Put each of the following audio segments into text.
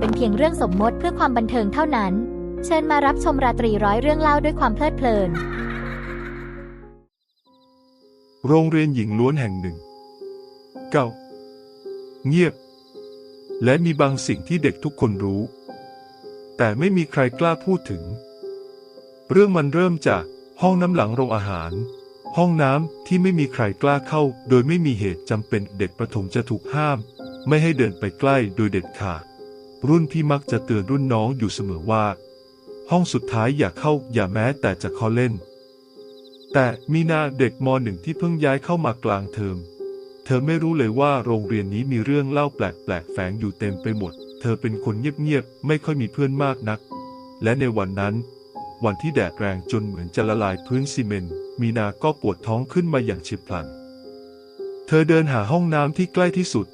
เป็นเพียงเรื่องสมมติเพื่อความบันเทิงเท่านั้น เชิญมารับชมราตรีร้อยเรื่องเล่าด้วยความเพลิดเพลิน โรงเรียนหญิงล้วนแห่งหนึ่ง เก่า เงียบ และมีบางสิ่งที่เด็กทุกคนรู้ แต่ไม่มีใครกล้าพูดถึง เรื่องมันเริ่มจากห้องน้ำหลังโรงอาหาร ห้องน้ำที่ไม่มีใครกล้าเข้า โดยไม่มีเหตุจำเป็นเด็กประถมจะถูกห้าม ไม่ให้เดินไปใกล้โดยเด็ดขาด รุ่นพี่มักจะเตือนรุ่นน้องอยู่เสมอว่า ห้องสุดท้ายอย่าเข้าอย่าแม้แต่จะขอเล่น แต่มีนาเด็กมหนึ่งที่เพิ่งย้ายเข้ามากลางเทอม เธอไม่รู้เลยว่าโรงเรียนนี้มีเรื่องเล่าแปลกๆแฝงอยู่เต็มไปหมด เธอเป็นคนเงียบๆไม่ค่อยมีเพื่อนมากนัก และในวันนั้น วันที่แดดแรงจนเหมือนจะละลายพื้นซีเมนต์มีนาก็ปวดท้องขึ้นมาอย่างเฉียบพลัน เธอเดินหาห้องน้ำที่ใกล้ที่สุด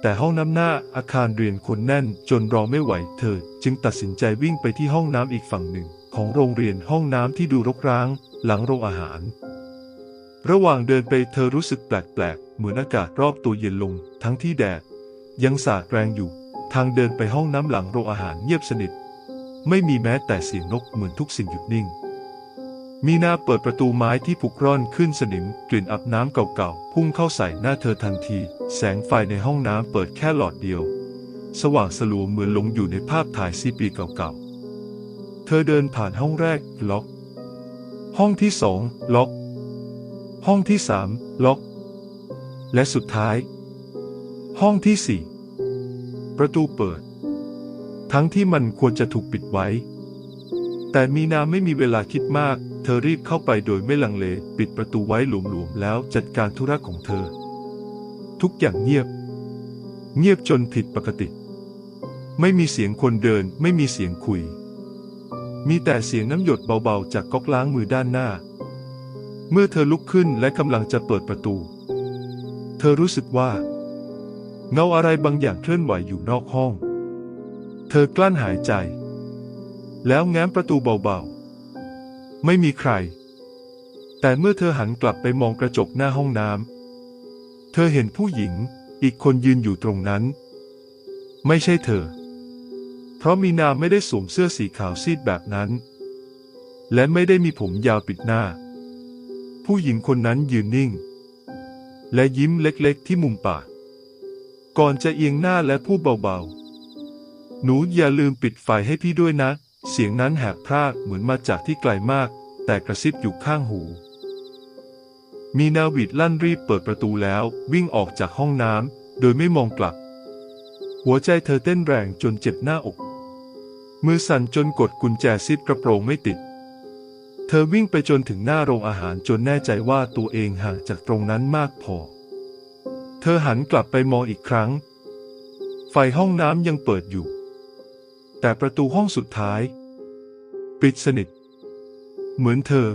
แต่ห้องน้ำหน้าอาคารเรียนคนแน่นจนรอไม่ไหวเธอ จึงตัดสินใจวิ่งไปที่ห้องน้ำอีกฝั่งหนึ่ง ของโรงเรียนห้องน้ำที่ดูรกร้าง หลังโรงอาหาร ระหว่างเดินไปเธอรู้สึกแปลกๆ เหมือนอากาศรอบตัวเย็นลง ทั้งที่แดด ยังสาดแรงอยู่ ทางเดินไปห้องน้ำหลังโรงอาหารเงียบสนิท ไม่มีแม้แต่เสียงนกเหมือนทุกสิ่งหยุดนิ่ง มีนาเปิดประตูไม้ที่ผุกร่อนขึ้นสนิมกลิ่นอับน้ำเก่าๆ พุ่งเข้าใส่หน้าเธอทันที แสงไฟในห้องน้ำเปิดแค่หลอดเดียว สว่างสลัวเหมือนหลงอยู่ในภาพถ่ายซีปีเก่าๆ เธอเดินผ่านห้องแรกล็อก ห้องที่สองล็อก ห้องที่สามล็อก และสุดท้าย ห้องที่สี่ประตูเปิด ทั้งที่มันควรจะถูกปิดไว้ แต่มีนาไม่มีเวลาคิดมาก ธอรีบเข้าไปโดยไม่ลังเล ปิดประตูไว้หลวมๆแล้วจัดการธุระของเธอ ทุกอย่างเงียบ เงียบจนผิดปกติ ไม่มีเสียงคนเดิน ไม่มีเสียงคุย มีแต่เสียงน้ำหยดเบาๆ จากก๊อกล้างมือด้านหน้า เมื่อเธอลุกขึ้นและกำลังจะเปิดประตู เธอรู้สึกว่าเงาอะไรบางอย่างเคลื่อนไหวอยู่นอกห้อง เธอกลั้นหายใจ แล้วแง้มประตูเบาๆ ไม่มีใคร แต่เมื่อเธอหันกลับไปมองกระจกหน้าห้องน้ำ เธอเห็นผู้หญิงอีกคนยืนอยู่ตรงนั้น ไม่ใช่เธอ เพราะมีนาไม่ได้สวมเสื้อสีขาวซีดแบบนั้น และไม่ได้มีผมยาวปิดหน้า ผู้หญิงคนนั้นยืนนิ่ง และยิ้มเล็กๆที่มุมปาก ก่อนจะเอียงหน้าและพูดเบาๆ หนูอย่าลืมปิดไฟให้พี่ด้วยนะ เสียงนั้นแหบพรากเหมือนมาจากที่ไกลมาก แต่กระซิบอยู่ข้างหู มีนาวิดลั่นรีบเปิดประตูแล้ววิ่งออกจากห้องน้ำโดยไม่มองกลับ หัวใจเธอเต้นแรงจนเจ็บหน้าอก มือสั่นจนกดกุญแจซิปกระโปรงไม่ติด เธอวิ่งไปจนถึงหน้าโรงอาหารจนแน่ใจว่าตัวเองห่างจากตรงนั้นมากพอ เธอหันกลับไปมองอีกครั้ง ไฟห้องน้ำยังเปิดอยู่ แต่ประตูห้องสุดท้าย ปิดสนิท เหมือนเธอ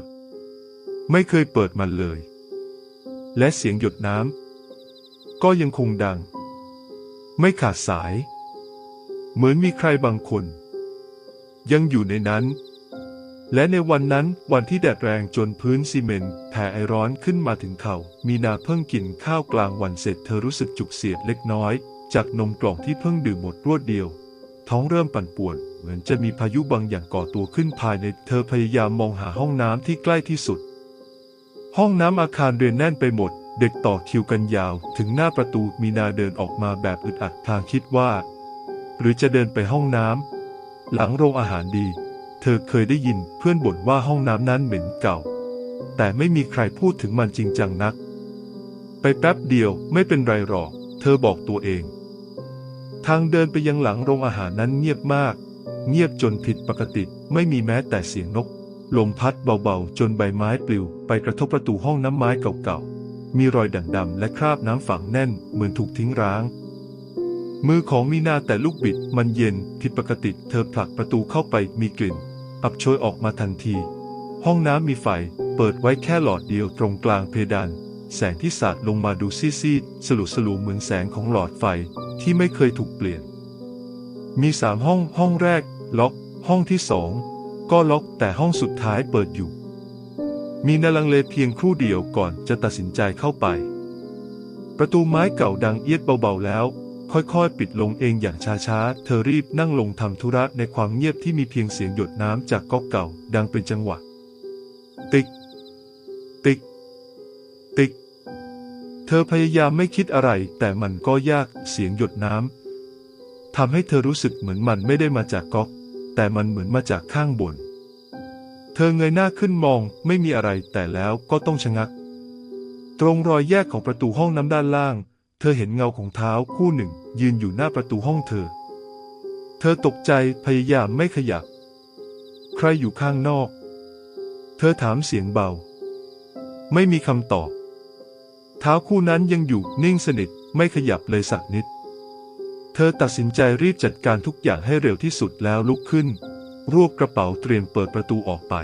ไม่เคยเปิดมันเลย และเสียงหยดน้ำก็ยังคงดัง ไม่ขาดสาย เหมือนมีใครบางคน ยังอยู่ในนั้น และในวันนั้นวันที่แดดแรงจนพื้นซีเมนต์แผ่ไอร้อนขึ้นมาถึงเขา่ามีนาเพิ่งกินข้าวกลางวันเสร็จเธอรู้สึกจุกเสียดเล็กน้อย จากนมกล่องที่เพิ่งดื่มหมดรวดเดียว ท้องเริ่มปั่นป่วน เหมือนจะมีพายุบางอย่างก่อตัวขึ้นภายในเธอพยายามมองหาห้องน้ำที่ใกล้ที่สุด ห้องน้ำอาคารเรียนแน่นไปหมด เด็กต่อคิวกันยาว ถึงหน้าประตูมีนาเดินออกมาแบบอึดอัดทางคิดว่า หรือจะเดินไปห้องน้ำหลังโรงอาหารดี เธอเคยได้ยินเพื่อนบ่นว่าห้องน้ำนั้นเหม็นเก่า แต่ไม่มีใครพูดถึงมันจริงจังนัก ไปแป๊บเดียวไม่เป็นไรหรอก เธอบอกตัวเอง ทางเดินไปยังหลังโรงอาหารนั้นเงียบมาก เงียบจนผิดปกติไม่มีแม้แต่เสียงนก ลมพัดเบาๆ จนใบไม้ปลิว ไปกระทบประตูห้องน้ำไม้เก่าๆ มีรอยด่างดำและคราบน้ำฝังแน่นเหมือนถูกทิ้งร้าง มือของมีนาแต่ลูกบิดมันเย็นผิดปกติเธอผลักประตูเข้าไปมีกลิ่น อับโชยออกมาทันที ห้องน้ำมีไฟ เปิดไว้แค่หลอดเดียวตรงกลางเพดาน แสงที่สาดลงมาดูซีดๆสลุสลูเหมือนแสงของหลอดไฟที่ไม่เคยถูกเปลี่ยน มีสามห้องห้องแรก ล็อก ห้องที่สองก็ล็อกแต่ห้องสุดท้ายเปิดอยู่ มีนาลังเลเพียงครู่เดียวก่อนจะตัดสินใจเข้าไป ประตูไม้เก่าดังเอียดเบาๆแล้ว ค่อยๆ ปิดลงเองอย่างช้าๆ เธอรีบนั่งลงทำธุระในความเงียบที่มีเพียงเสียงหยดน้ำจากก๊อกเก่าดังเป็นจังหวะ ติ๊ก ติ๊ก ติ๊ก ธอพยายามไม่คิดอะไร แต่มันก็ยากเสียงหยดน้ำทำให้เธอรู้สึกเหมือนมันไม่ได้มาจากก๊อก แต่มันเหมือนมาจากข้างบน เธอเงยหน้าขึ้นมองไม่มีอะไรแต่แล้วก็ต้องชะงัก ตรงรอยแยกของประตูห้องน้ำด้านล่าง เธอเห็นเงาของเท้าคู่หนึ่ง ยืนอยู่หน้าประตูห้องเธอ เธอตกใจพยายามไม่ขยับ ใครอยู่ข้างนอก เธอถามเสียงเบา ไม่มีคำตอบ เท้าคู่นั้นยังอยู่นิ่งสนิทไม่ขยับเลยสักนิด เธอตัดสินใจรีบจัดการทุกอย่างให้เร็วที่สุดแล้วลุกขึ้น รวบกระเป๋าเตรียมเปิดประตูออกไป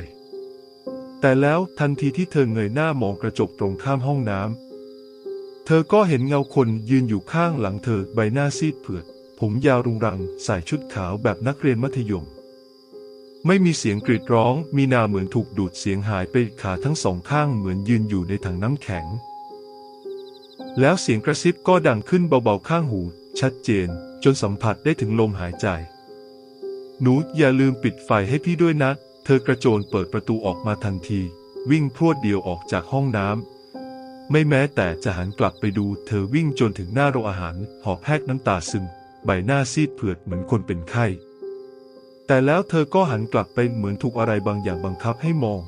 แต่แล้วทันทีที่เธอเงยหน้ามองกระจกตรงข้ามห้องน้ำเธอก็เห็นเงาคนยืนอยู่ข้างหลังเธอใบหน้าซีดเผือดผมยาวรุงรังใส่ชุดขาวแบบนักเรียนมัธยม ไม่มีเสียงกรีดร้อง มีนาเหมือนถูกดูดเสียงหายไปขาทั้งสองข้างเหมือนยืนอยู่ในถังน้ำแข็ง แล้วเสียงกระซิบก็ดังขึ้นเบาๆข้างหู ชัดเจน จนสัมผัสได้ถึงลมหายใจ หนูอย่าลืมปิดไฟให้พี่ด้วยนะ เธอกระโจนเปิดประตูออกมาทันที วิ่งพรวดเดียวออกจากห้องน้ำไม่แม้แต่จะหันกลับไปดู เธอวิ่งจนถึงหน้าโรงอาหาร หอบแหกน้ำตาซึม ใบหน้าซีดเผือดเหมือนคนเป็นไข้ แต่แล้วเธอก็หันกลับไปเหมือนถูกอะไรบางอย่างบังคับให้มอง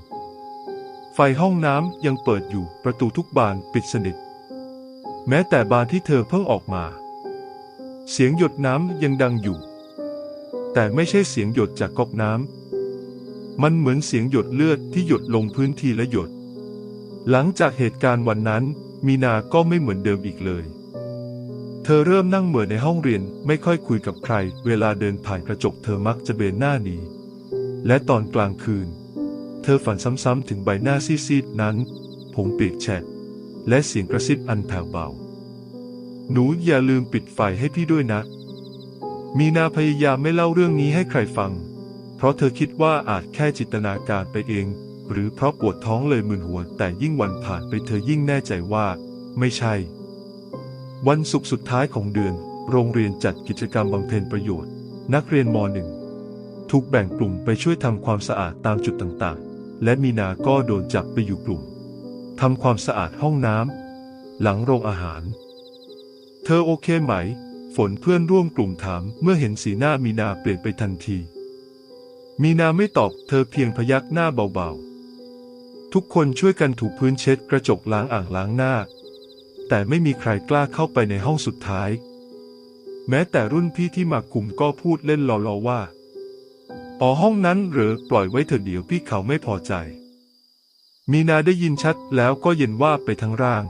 ไฟห้องน้ำยังเปิดอยู่ประตูทุกบานปิดสนิท แม้แต่บานที่เธอเพิ่งออกมา เสียงหยดน้ำยังดังอยู่ แต่ไม่ใช่เสียงหยดจากก๊อกน้ำมันเหมือนเสียงหยดเลือดที่หยดลงพื้นทีละหยด หลังจากเหตุการณ์วันนั้น มีนาก็ไม่เหมือนเดิมอีกเลย เธอเริ่มนั่งเหมือในห้องเรียนไม่ค่อยคุยกับใคร เวลาเดินผ่านกระจกเธอมักจะเบนหน้าหนีและตอนกลางคืน เธอฝันซ้ำๆถึงใบหน้าซีดๆนั้น ผมปีกแฉะ และเสียงกระซิบอันแผ่วเบา หนูอย่าลืมปิดไฟให้พี่ด้วยนะ มีนาพยายามไม่เล่าเรื่องนี้ให้ใครฟัง เพราะเธอคิดว่าอาจแค่จินตนาการไปเอง หรือเพราะปวดท้องเลยมึนหัว แต่ยิ่งวันผ่านไปเธอยิ่งแน่ใจว่า ไม่ใช่ วันศุกร์สุดท้ายของเดือน โรงเรียนจัดกิจกรรมบำเพ็ญประโยชน์ นักเรียนม .1 ถูกแบ่งกลุ่มไปช่วยทำความสะอาดตามจุดต่างๆ และมีนาก็โดนจับไปอยู่กลุ่ม ทำความสะอาดห้องน้ำหลังโรงอาหาร เธอโอเคไหม ฝนเพื่อนร่วมกลุ่มถามเมื่อเห็นสีหน้ามีนาเปลี่ยนไปทันที มีนาไม่ตอบเธอเพียงพยักหน้าเบาๆ ทุกคนช่วยกันถูพื้นเช็ดกระจกล้างอ่างล้างหน้า แต่ไม่มีใครกล้าเข้าไปในห้องสุดท้าย แม้แต่รุ่นพี่ที่มากลุ่มก็พูดเล่นล้อๆว่าอ๋อห้องนั้นหรือปล่อยไว้เถอะเดี๋ยวพี่เขาไม่พอใจ มีนาได้ยินชัดแล้วก็เย็นว่าไปทั้งร่าง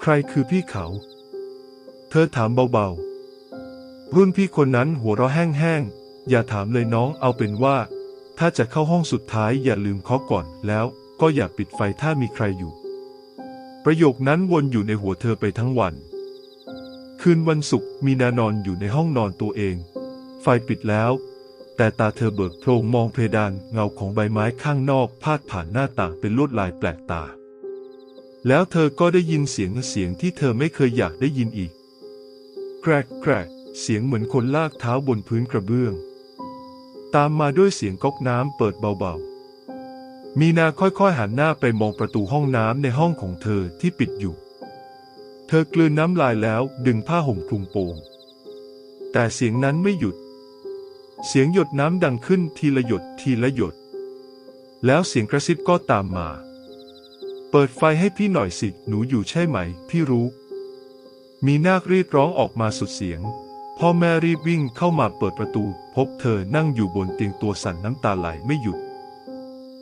ใครคือพี่เขา เธอถามเบาๆ รุ่นพี่คนนั้นหัวเราะแห้งๆ อย่าถามเลยน้องเอาเป็นว่า ถ้าจะเข้าห้องสุดท้ายอย่าลืมเคาะก่อนแล้วก็อย่าปิดไฟถ้ามีใครอยู่ ประโยคนั้นวนอยู่ในหัวเธอไปทั้งวัน คืนวันศุกร์มีนานอนอยู่ในห้องนอนตัวเอง ไฟปิดแล้ว แต่ตาเธอเบิกโพรงมองเพดานเงาของใบไม้ข้างนอกพาดผ่านหน้าต่างเป็นลวดลายแปลกตา แล้วเธอก็ได้ยินเสียงเสียงที่เธอไม่เคยอยากได้ยินอีก แกรกแกรกเสียงเหมือนคนลากเท้าบนพื้นกระเบื้อง ตามมาด้วยเสียงก๊อกน้ำเปิดเบาๆ มีนาค่อยๆหันหน้าไปมองประตูห้องน้ำในห้องของเธอที่ปิดอยู่ เธอกลืนน้ำลายแล้วดึงผ้าห่มคลุมโปงแต่เสียงนั้นไม่หยุด เสียงหยดน้ำดังขึ้นทีละหยดทีละหยด แล้วเสียงกระซิบก็ตามมา เปิดไฟให้พี่หน่อยสิ หนูอยู่ใช่ไหม พี่รู้ มีนาครีดร้องออกมาสุดเสียง พ่อแม่รีบวิ่งเข้ามาเปิดประตู พบเธอนั่งอยู่บนเตียงตัวสั่นน้ำตาไหลไม่หยุด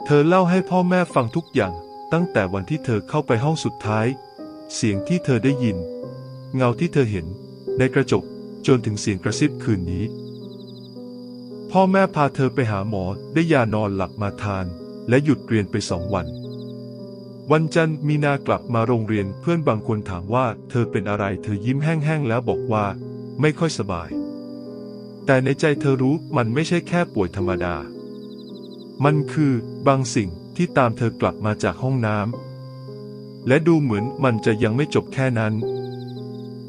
เธอเล่าให้พ่อแม่ฟังทุกอย่าง ตั้งแต่วันที่เธอเข้าไปห้องสุดท้าย เสียงที่เธอได้ยิน เงาที่เธอเห็น ในกระจกจนถึงเสียงกระซิบคืนนี้ พ่อแม่พาเธอไปหาหมอได้ยานอนหลับมาทาน และหยุดเรียนไปสองวัน วันจันทร์มีนากลับมาโรงเรียนเพื่อนบางคนถามว่า เธอเป็นอะไรเธอยิ้มแห้งๆแล้วบอกว่า ไม่ค่อยสบาย แต่ในใจเธอรู้มันไม่ใช่แค่ป่วยธรรมดา มันคือบางสิ่งที่ตามเธอกลับมาจากห้องน้ำและดูเหมือนมันจะยังไม่จบแค่นั้น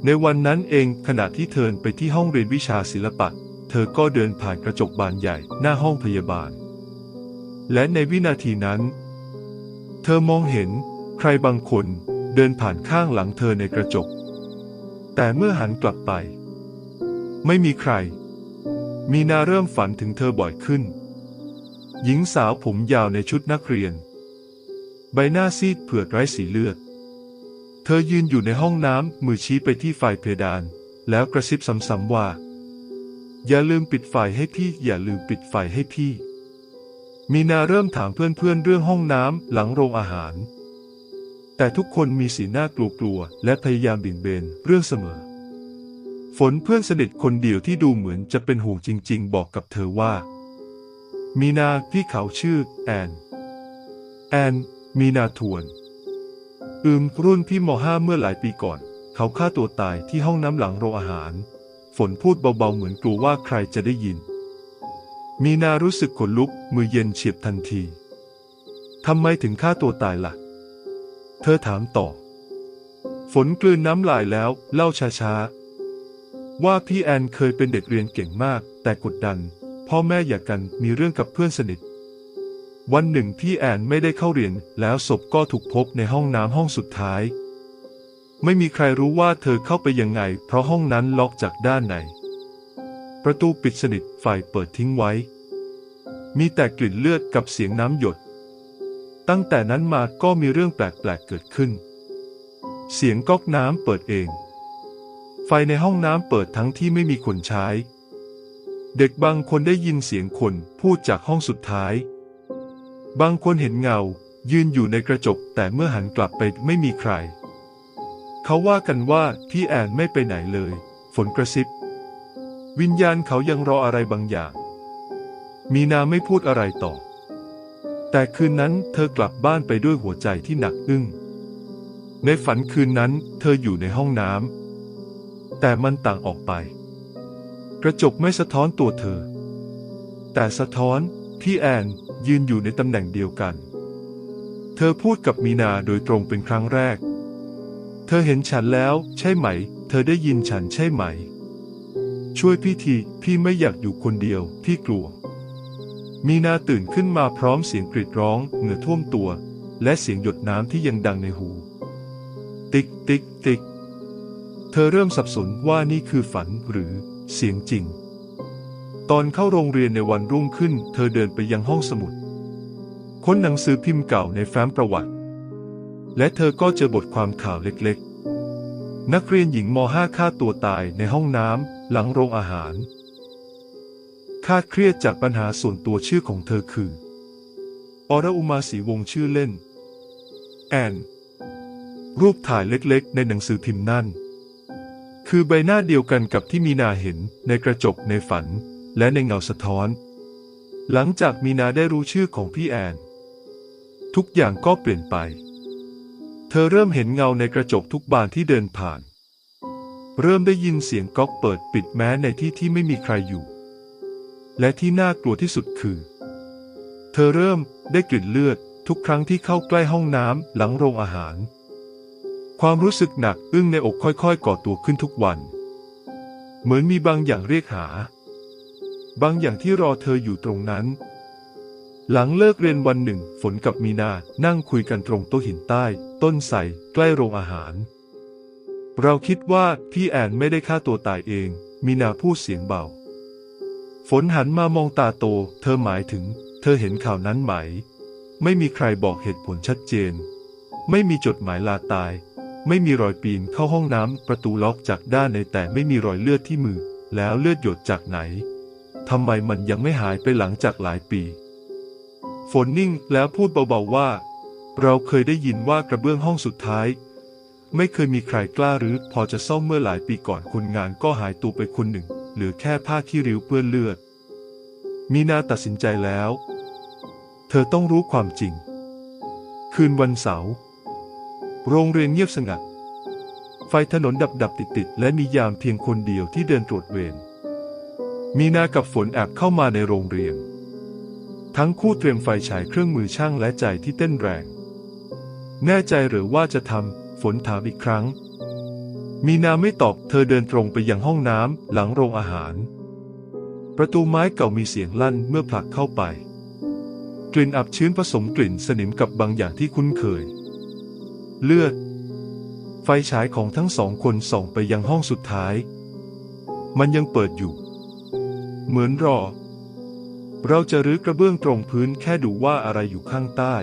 ในวันนั้นเองขณะที่เธอไปที่ห้องเรียนวิชาศิลปะ เธอก็เดินผ่านกระจกบานใหญ่หน้าห้องพยาบาล และในวินาทีนั้น เธอมองเห็นใครบางคนเดินผ่านข้างหลังเธอในกระจก แต่เมื่อหันกลับไป ไม่มีใคร มีนาเริ่มฝันถึงเธอบ่อยขึ้น หญิงสาวผมยาวในชุดนักเรียน ใบหน้าซีดเผือดไร้สีเลือด เธอยืนอยู่ในห้องน้ำมือชี้ไปที่ไฟเพดาน แล้วกระซิบซ้ำๆว่า อย่าลืมปิดไฟให้พี่อย่าลืมปิดไฟให้พี่ มีนาเริ่มถามเพื่อนๆเรื่องห้องน้ำหลังโรงอาหาร แต่ทุกคนมีสีหน้ากลัวๆและพยายามบิ่นเบนเรื่องเสมอ ฝนเพื่อนสนิทคนเดียวที่ดูเหมือนจะเป็นห่วงจริง ๆ บอกกับเธอว่า มีนาพี่เขาชื่อแอน แอนมีนาทวน อืมรุ่นพี่มห้าเมื่อหลายปีก่อน เขาฆ่าตัวตายที่ห้องน้ำหลังโรงอาหาร ฝนพูดเบาๆเหมือนกลัวว่าใครจะได้ยิน มีนารู้สึกขนลุกมือเย็นเฉียบทันทีทำไมถึงฆ่าตัวตายล่ะ เธอถามต่อ ฝนกลืนน้ำลายแล้วเล่าช้าๆ ว่าพี่แอนเคยเป็นเด็กเรียนเก่งมาก แต่กดดัน พ่อแม่อยากกันมีเรื่องกับเพื่อนสนิท วันหนึ่งพี่แอนไม่ได้เข้าเรียนแล้วศพก็ถูกพบในห้องน้ำห้องสุดท้าย ไม่มีใครรู้ว่าเธอเข้าไปยังไง เพราะห้องนั้นล็อกจากด้านใน ประตูปิดสนิทไฟเปิดทิ้งไว้ มีแต่กลิ่นเลือดกับเสียงน้ำหยด ตั้งแต่นั้นมาก็มีเรื่องแปลกๆเกิดขึ้น เสียงก๊อกน้ำเปิดเอง ไฟในห้องน้ำเปิดทั้งที่ไม่มีคนใช้ เด็กบางคนได้ยินเสียงคนพูดจากห้องสุดท้าย บางคนเห็นเงา ยืนอยู่ในกระจกแต่เมื่อหันกลับไปไม่มีใคร เขาว่ากันว่าพี่แอนไม่ไปไหนเลย ฝนกระซิบ วิญญาณเขายังรออะไรบางอย่าง มีนาไม่พูดอะไรต่อ แต่คืนนั้นเธอกลับบ้านไปด้วยหัวใจที่หนักอึ้ง ในฝันคืนนั้นเธออยู่ในห้องน้ำแต่มันต่างออกไป กระจกไม่สะท้อนตัวเธอ แต่สะท้อนพี่แอนยืนอยู่ในตำแหน่งเดียวกัน เธอพูดกับมีนาโดยตรงเป็นครั้งแรก เธอเห็นฉันแล้ว ใช่ไหม เธอได้ยินฉันใช่ไหม ช่วยพี่ที พี่ไม่อยากอยู่คนเดียว พี่กลัว มีนาตื่นขึ้นมาพร้อมเสียงกรีดร้อง เหงื่อท่วมตัว และเสียงหยดน้ำที่ยังดังในหู ติ๊กติ๊กติ๊ก เธอเริ่มสับสนว่านี่คือฝันหรือเสียงจริง ตอนเข้าโรงเรียนในวันรุ่งขึ้น เธอเดินไปยังห้องสมุด ค้นหนังสือพิมพ์เก่าในแฟ้มประวัติ และเธอก็เจอบทความข่าวเล็กๆ นักเรียนหญิงม .5 ฆ่าตัวตายในห้องน้ำหลังโรงอาหาร คาดเครียดจากปัญหาส่วนตัวชื่อของเธอคืออรอุมาศรีวงชื่อเล่น แอน รูปถ่ายเล็กๆ ในหนังสือพิมพ์นั่น คือใบหน้าเดียวกันกับที่มีนาเห็นในกระจกในฝัน และในเงาสะท้อน หลังจากมีนาได้รู้ชื่อของพี่แอน ทุกอย่างก็เปลี่ยนไป เธอเริ่มเห็นเงาในกระจกทุกบานที่เดินผ่าน เริ่มได้ยินเสียงก๊อกเปิดปิดแม้ในที่ที่ไม่มีใครอยู่ และที่น่ากลัวที่สุดคือ เธอเริ่มได้กลิ่นเลือดทุกครั้งที่เข้าใกล้ห้องน้ำหลังโรงอาหาร ความรู้สึกหนักอึ้งในอกค่อยๆ ก่อตัวขึ้นทุกวัน เหมือนมีบางอย่างเรียกหา บางอย่างที่รอเธออยู่ตรงนั้น หลังเลิกเรียนวันหนึ่ง ฝนกับมีนานั่งคุยกันตรงโต๊ะหินใต้ ต้นไทรใกล้โรงอาหาร เราคิดว่าพี่แอนไม่ได้ฆ่าตัวตายเอง มีนาพูดเสียงเบา ฝนหันมามองตาโต เธอหมายถึง เธอเห็นข่าวนั้นไหม ไม่มีใครบอกเหตุผลชัดเจน ไม่มีจดหมายลาตาย ไม่มีรอยปีนเข้าห้องน้ำประตูล็อกจากด้านในแต่ไม่มีรอยเลือดที่มือ แล้วเลือดหยดจากไหนทำไมมันยังไม่หายไปหลังจากหลายปี ฝนนิ่งแล้วพูดเบาๆว่า เราเคยได้ยินว่ากระเบื้องห้องสุดท้าย ไม่เคยมีใครกล้าหรือพอจะซ่อมเมื่อหลายปีก่อนคนงานก็หายตัวไปคนหนึ่งเหลือแค่ผ้าขี้ริ้วเปื้อนเลือด มีนาตัดสินใจแล้ว เธอต้องรู้ความจริง คืนวันเสาร์โรงเรียนเงียบสงัด ไฟถนนดับดับติดติดและมียามเพียงคนเดียวที่เดินตรวจเวรมีนากับฝนแอบเข้ามาในโรงเรียน ทั้งคู่เตรียมไฟฉายเครื่องมือช่างและใจที่เต้นแรง แน่ใจหรือว่าจะทำฝนถามอีกครั้ง มีนาไม่ตอบเธอเดินตรงไปยังห้องน้ำหลังโรงอาหาร ประตูไม้เก่ามีเสียงลั่นเมื่อผลักเข้าไป กลิ่นอับชื้นผสมกลิ่นสนิมกับบางอย่างที่คุ้นเคย เลือด ไฟฉายของทั้งสองคนส่องไปยังห้องสุดท้าย มันยังเปิดอยู่ เหมือนรอ เราจะรื้อกระเบื้องตรงพื้นแค่ดูว่าอะไรอยู่ข้างใต้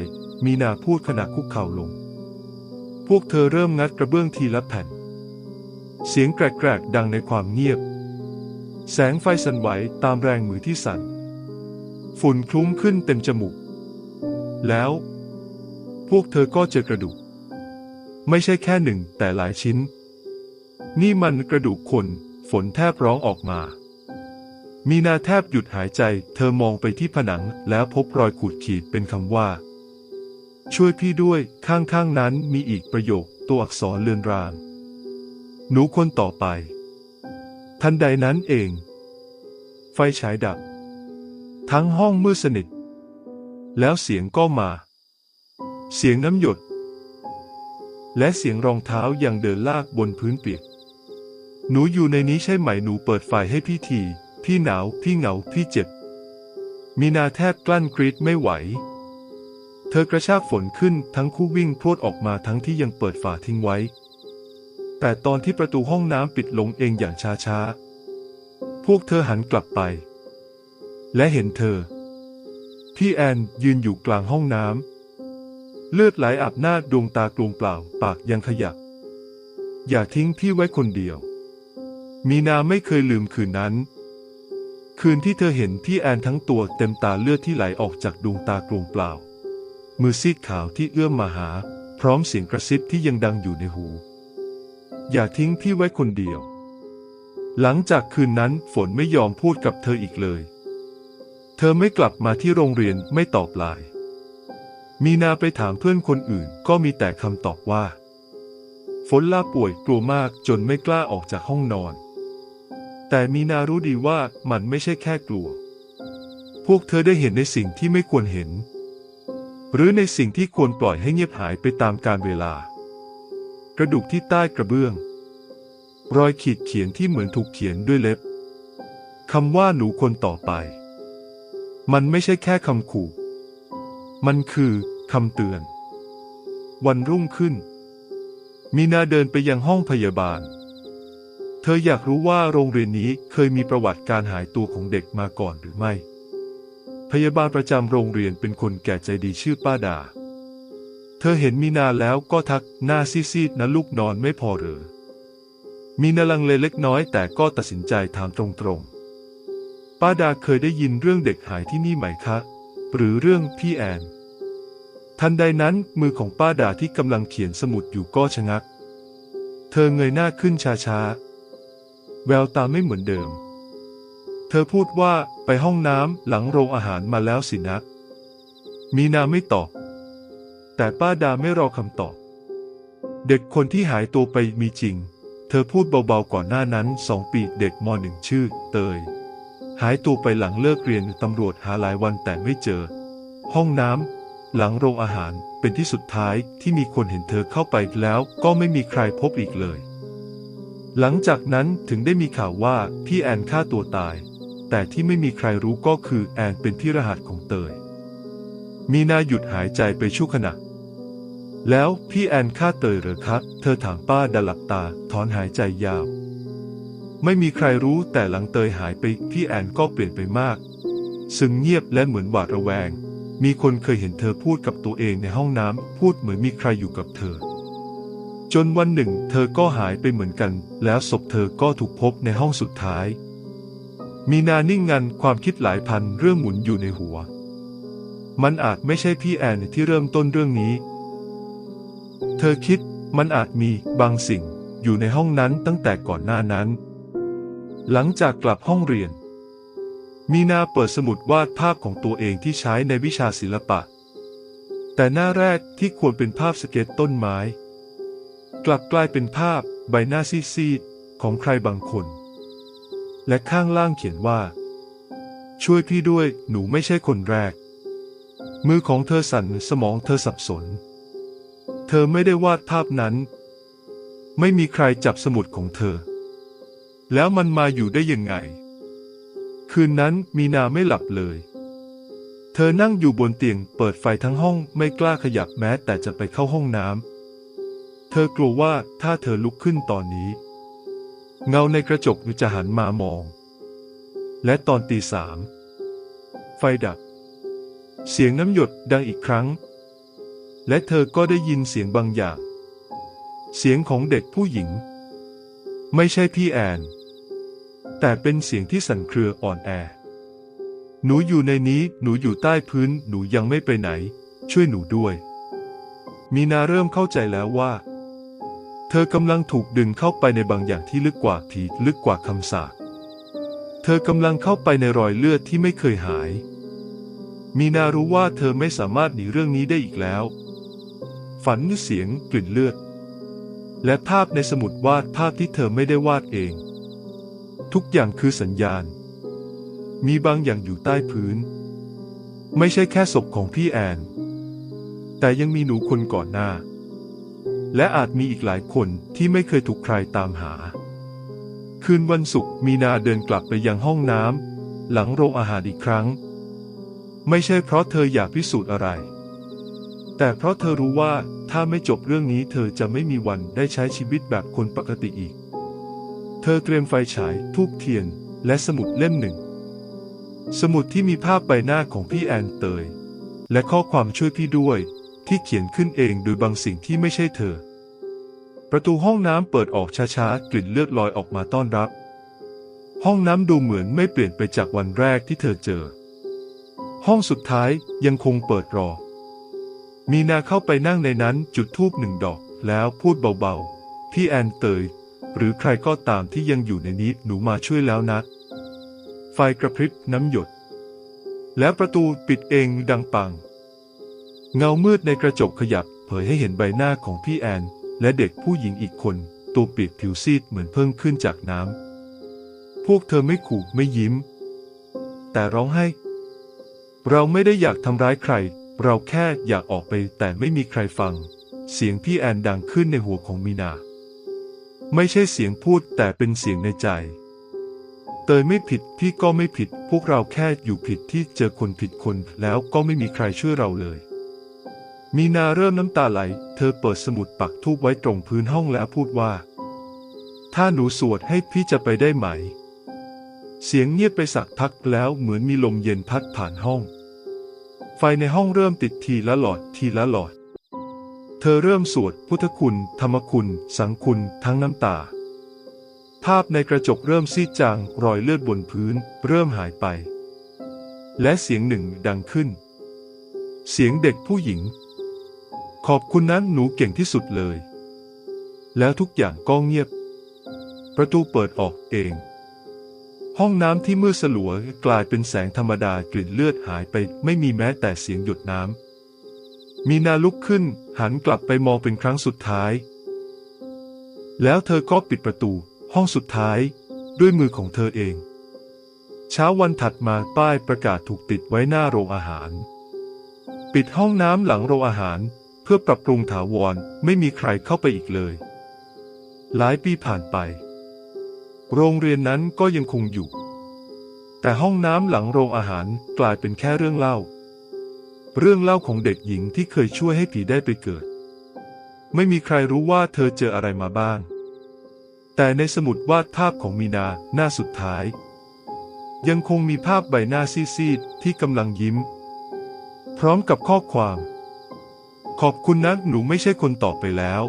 มีนาพูดขณะคุกเข่าลง พวกเธอเริ่มงัดกระเบื้องทีละแผ่น เสียงแกรกๆดังในความเงียบ แสงไฟสั่นไหวตามแรงมือที่สั่น ฝุ่นคลุ้งขึ้นเต็มจมูก แล้ว พวกเธอก็เจอกระดูก ไม่ใช่แค่หนึ่งแต่หลายชิ้น นี่มันกระดูกคน ฝนแทบร้องออกมา มีนาแทบหยุดหายใจ เธอมองไปที่ผนังแล้วพบรอยขูดขีดเป็นคำว่า ช่วยพี่ด้วย ข้างๆนั้นมีอีกประโยค ตัวอักษรเลือนราง หนูคนต่อไป ทันใดนั้นเอง ไฟฉายดับ ทั้งห้องมืดสนิท แล้วเสียงก็มา เสียงน้ำหยด และเสียงรองเท้ายังเดินลากบนพื้นเปียก หนูอยู่ในนี้ใช่ไหมหนูเปิดไฟให้พี่ที พี่หนาวพี่เหงาพี่เจ็บ มีนาแทบกลั้นกรีดไม่ไหว เธอกระชากฝนขึ้นทั้งคู่วิ่งพรวดออกมาทั้งที่ยังเปิดฝาทิ้งไว้ แต่ตอนที่ประตูห้องน้ำปิดลงเองอย่างช้าๆ พวกเธอหันกลับไป และเห็นเธอ พี่แอนยืนอยู่กลางห้องน้ำเลือดไหลอาบหน้าดวงตากลวงเปล่าปากยังขยับ อย่าทิ้งพี่ไว้คนเดียว มีนาไม่เคยลืมคืนนั้น คืนที่เธอเห็นพี่แอนทั้งตัวเต็มตาเลือดที่ไหลออกจากดวงตากลวงเปล่า มือซีดขาวที่เอื้อมมาหา พร้อมเสียงกระซิบที่ยังดังอยู่ในหู อย่าทิ้งพี่ไว้คนเดียว หลังจากคืนนั้นฝนไม่ยอมพูดกับเธออีกเลย เธอไม่กลับมาที่โรงเรียนไม่ตอบไลน์มีนาไปถามเพื่อนคนอื่นก็มีแต่คำตอบว่า ฝนลาป่วยกลัวมากจนไม่กล้าออกจากห้องนอน แต่มีนารู้ดีว่ามันไม่ใช่แค่กลัว พวกเธอได้เห็นในสิ่งที่ไม่ควรเห็น หรือในสิ่งที่ควรปล่อยให้เงียบหายไปตามกาลเวลา กระดูกที่ใต้กระเบื้อง รอยขีดเขียนที่เหมือนถูกเขียนด้วยเล็บคำว่าหนูคนต่อไป มันไม่ใช่แค่คำขู่ มันคือคำเตือน วันรุ่งขึ้น มีนาเดินไปยังห้องพยาบาล เธออยากรู้ว่าโรงเรียนนี้เคยมีประวัติการหายตัวของเด็กมาก่อนหรือไม่ พยาบาลประจำโรงเรียนเป็นคนแก่ใจดีชื่อป้าดา เธอเห็นมีนาแล้วก็ทักหน้าซีดๆนะลูกนอนไม่พอเหรอมีนาลังเลเล็กน้อยแต่ก็ตัดสินใจถามตรงๆ ป้าดาเคยได้ยินเรื่องเด็กหายที่นี่ไหมคะ หรือเรื่องพี่แอน ทันใดนั้นมือของป้าดาที่กำลังเขียนสมุดอยู่ก็ชะงัก เธอเงยหน้าขึ้นช้าๆ แววตาไม่เหมือนเดิม เธอพูดว่าไปห้องน้ำหลังโรงอาหารมาแล้วสินะ มีนาไม่ตอบ แต่ป้าดาไม่รอคำตอบ เด็กคนที่หายตัวไปมีจริง เธอพูดเบาๆก่อนหน้านั้นสองปีเด็กมหนึ่งชื่อ เตย หายตัวไปหลังเลิกเรียนตำรวจหาหลายวันแต่ไม่เจอ ห้องน้ำหลังโรงอาหารเป็นที่สุดท้ายที่มีคนเห็นเธอเข้าไปแล้วก็ไม่มีใครพบอีกเลย หลังจากนั้นถึงได้มีข่าวว่าพี่แอนฆ่าตัวตาย แต่ที่ไม่มีใครรู้ก็คือแอนเป็นที่รหัสของเตย มีนาหยุดหายใจไปชั่วขณะ แล้วพี่แอนฆ่าเตยเหรอครับ เธอถามป้าดาลับตาถอนหายใจยาว ไม่มีใครรู้แต่หลังเตยหายไปพี่แอนก็เปลี่ยนไปมาก ซึ่งเงียบและเหมือนหวาดระแวง มีคนเคยเห็นเธอพูดกับตัวเองในห้องน้ำพูดเหมือนมีใครอยู่กับเธอ จนวันหนึ่ง เธอก็หายไปเหมือนกัน แล้วศพเธอก็ถูกพบในห้องสุดท้าย มีนานิ่งงันความคิดหลายพันเรื่องหมุนอยู่ในหัว มันอาจไม่ใช่พี่แอนที่เริ่มต้นเรื่องนี้ เธอคิดมันอาจมีบางสิ่งอยู่ในห้องนั้นตั้งแต่ก่อนหน้านั้น หลังจากกลับห้องเรียน มีนาเปิดสมุดวาดภาพของตัวเองที่ใช้ในวิชาศิลปะ แต่หน้าแรกที่ควรเป็นภาพสเก็ตต้นไม้ กลับกลายเป็นภาพใบหน้าซีดๆของใครบางคน และข้างล่างเขียนว่า ช่วยพี่ด้วยหนูไม่ใช่คนแรก มือของเธอสั่นสมองเธอสับสน เธอไม่ได้วาดภาพนั้น ไม่มีใครจับสมุดของเธอ แล้วมันมาอยู่ได้ยังไง คืนนั้นมีนาไม่หลับเลยเธอนั่งอยู่บนเตียงเปิดไฟทั้งห้องไม่กล้าขยับแม้แต่จะไปเข้าห้องน้ำ เธอกลัวว่าถ้าเธอลุกขึ้นตอนนี้ เงาในกระจกจะหันมามอง และตอนตีสาม ไฟดับ เสียงน้ำหยดดังอีกครั้ง และเธอก็ได้ยินเสียงบางอย่าง เสียงของเด็กผู้หญิง ไม่ใช่พี่แอน แต่เป็นเสียงที่สั่นเครืออ่อนแอ หนูอยู่ในนี้ หนูอยู่ใต้พื้น หนูยังไม่ไปไหน ช่วยหนูด้วย มีนาเริ่มเข้าใจแล้วว่า เธอกำลังถูกดึงเข้าไปในบางอย่างที่ลึกกว่าผีลึกกว่าคำสาปเธอกำลังเข้าไปในรอยเลือดที่ไม่เคยหาย มีนารู้ว่าเธอไม่สามารถหนีเรื่องนี้ได้อีกแล้ว ฝันเสียงกลิ่นเลือด และภาพในสมุดวาดภาพที่เธอไม่ได้วาดเอง ทุกอย่างคือสัญญาณ มีบางอย่างอยู่ใต้พื้น ไม่ใช่แค่ศพของพี่แอน แต่ยังมีหนูคนก่อนหน้า และอาจมีอีกหลายคนที่ไม่เคยถูกใครตามหา คืนวันศุกร์มีนาเดินกลับไปยังห้องน้ำหลังโรงอาหารอีกครั้ง ไม่ใช่เพราะเธออยากพิสูจน์อะไร แต่เพราะเธอรู้ว่าถ้าไม่จบเรื่องนี้เธอจะไม่มีวันได้ใช้ชีวิตแบบคนปกติอีก เธอเตรียมไฟฉายทูบเทียน และสมุดเล่มหนึ่ง สมุดที่มีภาพใบหน้าของพี่แอนเตย และข้อความช่วยพี่ด้วย ที่เขียนขึ้นเองโดยบางสิ่งที่ไม่ใช่เธอ ประตูห้องน้ำเปิดออกช้าๆ กลิ่นเลือดลอยออกมาต้อนรับ ห้องน้ำดูเหมือนไม่เปลี่ยนไปจากวันแรกที่เธอเจอ ห้องสุดท้ายยังคงเปิดรอ มีนาเข้าไปนั่งในนั้นจุดธูปหนึ่งดอก แล้วพูดเบาๆ พี่แอนเตย หรือใครก็ตามที่ยังอยู่ในนี้หนูมาช่วยแล้วนะ ไฟกระพริบน้ำหยด แล้วประตูปิดเองดังปัง เงามืดในกระจกขยับเผยให้เห็นใบหน้าของพี่แอน และเด็กผู้หญิงอีกคน ตัวเปียกผิวซีดเหมือนเพิ่งขึ้นจากน้ำพวกเธอไม่ขู่ไม่ยิ้ม แต่ร้องไห้ เราไม่ได้อยากทำร้ายใคร เราแค่อยากออกไปแต่ไม่มีใครฟัง เสียงพี่แอนดังขึ้นในหัวของมีนา ไม่ใช่เสียงพูดแต่เป็นเสียงในใจ เตยไม่ผิดพี่ก็ไม่ผิด พวกเราแค่อยู่ผิดที่เจอคนผิดคนแล้วก็ไม่มีใครช่วยเราเลย มีนาเริ่มน้ำตาไหล เธอเปิดสมุดปักทูบไว้ตรงพื้นห้องแล้วพูดว่า ถ้าหนูสวดให้พี่จะไปได้ไหม เสียงเงียบไปสักพักแล้วเหมือนมีลมเย็นพัดผ่านห้อง ไฟในห้องเริ่มติดทีละหลอดทีละหลอด เธอเริ่มสวดพุทธคุณ ธรรมคุณ สังคุณทั้งน้ำตา ภาพในกระจกเริ่มซีดจางรอยเลือดบนพื้น เริ่มหายไป และเสียงหนึ่งดังขึ้น เสียงเด็กผู้หญิง ขอบคุณนั้นหนูเก่งที่สุดเลย แล้วทุกอย่างก็เงียบ ประตูเปิดออกเอง ห้องน้ำที่มืดสลัวกลายเป็นแสงธรรมดากลิ่นเลือดหายไปไม่มีแม้แต่เสียงหยดน้ำ มีนาลุกขึ้นหันกลับไปมองเป็นครั้งสุดท้าย แล้วเธอก็ปิดประตูห้องสุดท้ายด้วยมือของเธอเอง เช้าวันถัดมาป้ายประกาศถูกติดไว้หน้าโรงอาหาร ปิดห้องน้ำหลังโรงอาหาร เพื่อปรับปรุงถาวรไม่มีใครเข้าไปอีกเลย หลายปีผ่านไป โรงเรียนนั้นก็ยังคงอยู่ แต่ห้องน้ำหลังโรงอาหารกลายเป็นแค่เรื่องเล่า เรื่องเล่าของเด็กหญิงที่เคยช่วยให้ผีได้ไปเกิด ไม่มีใครรู้ว่าเธอเจออะไรมาบ้าง แต่ในสมุดวาดภาพของมีนาหน้าสุดท้าย ยังคงมีภาพใบหน้าซีดๆที่กำลังยิ้ม พร้อมกับข้อความ ขอบคุณนะหนูไม่ใช่คนต่อไปแล้ว